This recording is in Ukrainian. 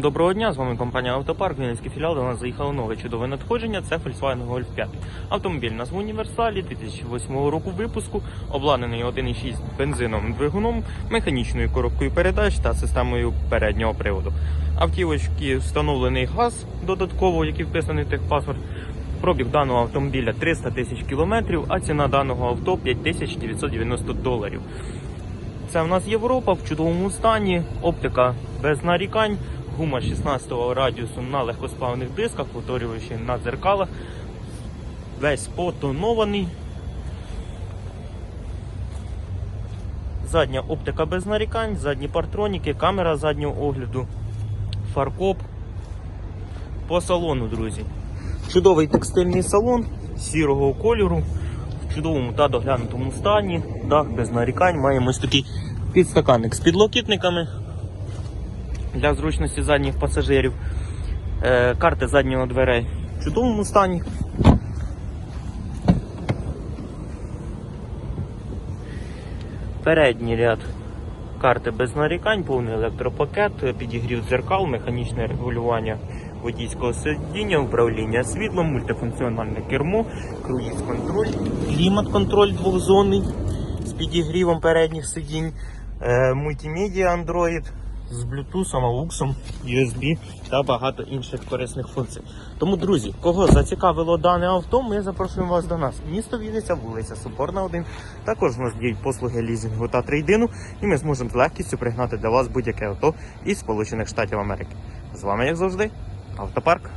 Доброго дня, з вами компанія Автопарк, Вінницький філіал. До нас заїхало нове чудове надходження. Це Volkswagen Golf 5. Автомобіль у нас в універсалі 2008 року випуску, обладнаний 1,6 бензиновим двигуном, механічною коробкою передач та системою переднього приводу. Автівочки встановлений газ додатково, який вписаний в техпаспорт. Пробіг даного автомобіля 300 тисяч кілометрів, а ціна даного авто 5990 доларів. Це в нас Європа в чудовому стані, оптика без нарікань, гума 16-го радіусу на легкосплавних дисках, повторюючи на дзеркалах. Весь потонований. Задня оптика без нарікань, задні партроніки, камера заднього огляду, фаркоп. По салону, друзі. Чудовий текстильний салон сірого кольору в чудовому та доглянутому стані, дах без нарікань. Маємо ось такий підстаканник з підлокітниками для зручності задніх пасажирів. Е, карти заднього дверей в чудовому стані. Передній ряд карти без нарікань, повний електропакет, підігрів дзеркал, механічне регулювання водійського сидіння, управління світлом, мультифункціональне кермо, круїз-контроль, клімат-контроль двохзонний з підігрівом передніх сидінь, е, мультимедіа Android з Bluetooth, AUX, USB та багато інших корисних функцій. Тому, друзі, кого зацікавило дане авто, ми запрошуємо вас до нас. Місто Вінниця, вулиця Супорна 1. Також в нас діють послуги лізінгу та трейдину, і ми зможемо з легкістю пригнати для вас будь-яке авто із Сполучених Штатів Америки. З вами, як завжди, автопарк.